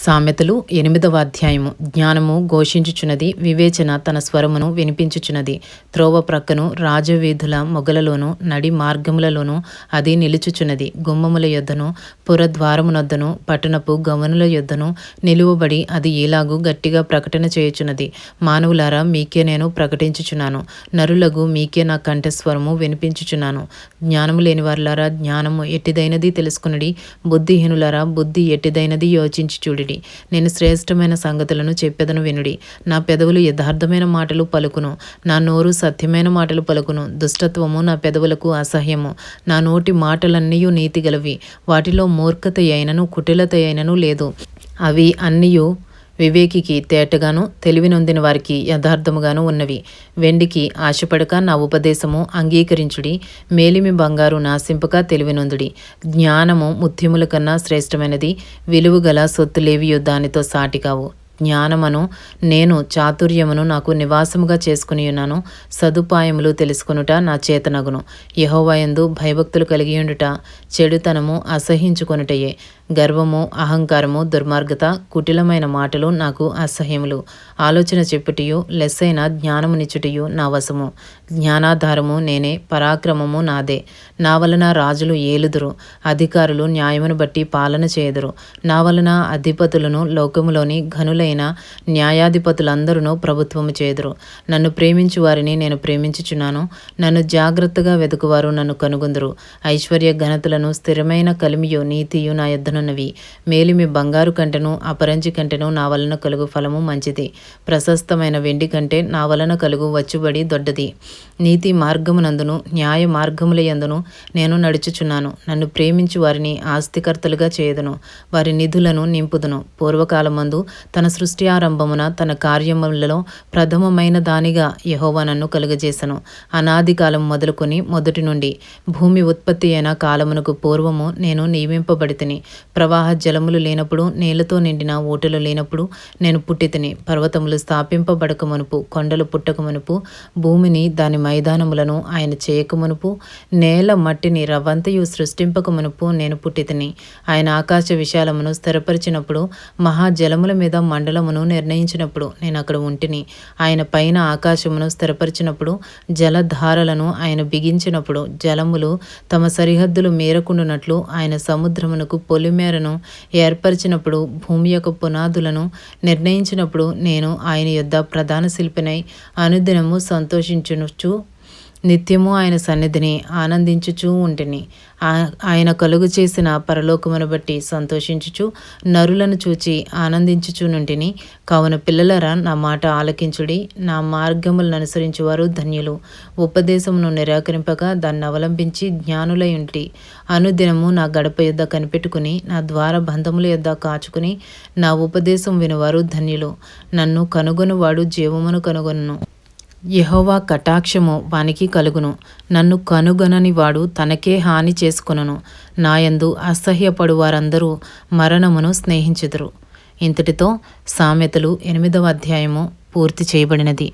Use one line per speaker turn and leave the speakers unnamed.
సామెతలు ఎనిమిదవ అధ్యాయము. జ్ఞానము ఘోషించుచున్నది వివేచన తన స్వరమును వినిపించుచున్నది. త్రోవ ప్రక్కను రాజవీధుల మొగలలోను నడి మార్గములలోను అది నిలుచుచున్నది. గుమ్మముల యొద్దను పురద్వారమునొద్దను పట్టణపు గమనుల యొద్దను నిలువబడి అది ఇలాగు గట్టిగా ప్రకటన చేయుచున్నది. మానవులారా మీకే నేను ప్రకటించుచున్నాను. నరులగు మీకే నా కంఠస్వరము వినిపించుచున్నాను. జ్ఞానము లేని వారులారా జ్ఞానము ఎట్టిదైనది తెలుసుకునడి. బుద్ధిహీనులారా బుద్ధి ఎట్టిదైనది యోచించి చూడి చూడుడి నేను శ్రేష్టమైన సంగతులను చెప్పెదను వినుడి. నా పెదవులు యథార్థమైన మాటలు పలుకును. నా నోరు సత్యమైన మాటలు పలుకును. దుష్టత్వము నా పెదవులకు అసహ్యము. నా నోటి మాటలన్నీ నీతిగలవి వాటిలో మూర్ఖత అయినను కుటిలత అయినను లేదు. అవి అన్నీయు వివేకికి తేటగాను తెలివినొందిన వారికి యథార్థముగాను ఉన్నవి. వెండికి ఆశపడక నా ఉపదేశము అంగీకరించుడి మేలిమి బంగారు నాశింపక తెలివినొందుడి. జ్ఞానము ముత్యముల కన్నా శ్రేష్టమైనది విలువగల సొత్తులేవియో దానితో సాటికావు జ్ఞానమును నేను చాతుర్యమును నాకు నివాసముగా చేసుకుని ఉన్నాను సదుపాయములు తెలుసుకునుట నా చేతనగును. యహోవయందు భయభక్తులు కలిగి ఉండుట చెడుతనము అసహించుకొనుటయే. గర్వము అహంకారము దుర్మార్గత కుటిలమైన మాటలు నాకు అసహ్యములు. ఆలోచన చెప్పుటియు లెస్సైన జ్ఞానమునిచ్చుటియు నా వశము. జ్ఞానాధారము నేనే పరాక్రమము నాదే. నా వలన రాజులు ఏలుదురు అధికారులు న్యాయమును బట్టి పాలన చేయుదురు. నా వలన అధిపతులను లోకములోని ఘనులైన న్యాయాధిపతులందరూ ప్రభుత్వము చేదురు నన్ను ప్రేమించు వారిని నేను ప్రేమించుచున్నాను. నన్ను జాగ్రత్తగా వెతుకువారు నన్ను కనుగొందురు. ఐశ్వర్య ఘనతలను స్థిరమైన కలిమియు నీతియు నా యొద్దను రానున్నవి మేలిమి బంగారు కంటెను అపరంజి కంటెను నా వలన కలుగు ఫలము మంచిది. ప్రశస్తమైన వెండి కంటే నా వలన కలుగు వచ్చుబడి దొడ్డది. నీతి మార్గమునందును న్యాయ మార్గములయందును నేను నడుచుచున్నాను. నన్ను ప్రేమించి వారిని ఆస్తికర్తలుగా చేయదును. వారి నిధులను నింపుదును. పూర్వకాలమందు తన సృష్టి ఆరంభమున తన కార్యములలో ప్రథమమైన దానిగా యహోవా నన్ను కలుగజేశను అనాది కాలం మొదలుకొని మొదటి నుండి భూమి ఉత్పత్తి అయిన కాలమునకు పూర్వము నేను నియమింపబడితిని. ప్రవాహ జలములు లేనప్పుడు నేలతో నిండిన ఓటలు లేనప్పుడు నేను పుట్టితిని పర్వతములు స్థాపింపబడకమునుపు కొండలు పుట్టకమునుపు భూమిని దాని మైదానములను ఆయన చేయకమునుపు నేల మట్టిని రవ్వంతయు సృష్టింపకమునుపు నేను పుట్టితిని ఆయన ఆకాశ విశాలమును స్థిరపరిచినప్పుడు మహాజలముల మీద మండలమును నిర్ణయించినప్పుడు నేను అక్కడ ఉంటిని ఆయన పైన ఆకాశమును స్థిరపరిచినప్పుడు జలధారలను ఆయన బిగించినప్పుడు జలములు తమ సరిహద్దులు మేరకుండునట్లు ఆయన సముద్రమునకు పొలిమి మేరను ఏర్పరిచినప్పుడు భూమి యొక్క పునాదులను నిర్ణయించినప్పుడు నేను ఆయన యొద్ద ప్రధాన శిల్పినై అనుదినము సంతోషించునుచు నిత్యము ఆయన సన్నిధిని ఆనందించుచూ ఉంటిని. ఆయన కలుగు చేసిన పరలోకమును బట్టి సంతోషించుచు నరులను చూచి ఆనందించుచునుంటిని కావున పిల్లలరా నా మాట ఆలకించుడి నా మార్గములను అనుసరించువారు ధన్యులు. ఉపదేశమును నిరాకరింపగా దాన్ని అవలంబించి జ్ఞానులై ఉంటి. అనుదినము నా గడప యొద్ద కనిపెట్టుకుని నా ద్వార బంధముల యొద్ద కాచుకుని నా ఉపదేశం వినువారు ధన్యులు. నన్ను కనుగొనువాడు జీవమును కనుగొను యహోవా కటాక్షము వానికి కలుగును. నన్ను కనుగొనని వాడు తనకే హాని చేసుకును నాయందు అసహ్యపడు వారందరూ మరణమును స్నేహించుదురు. ఇంతటితో సామెతలు ఎనిమిదవ అధ్యాయము పూర్తి చేయబడినది.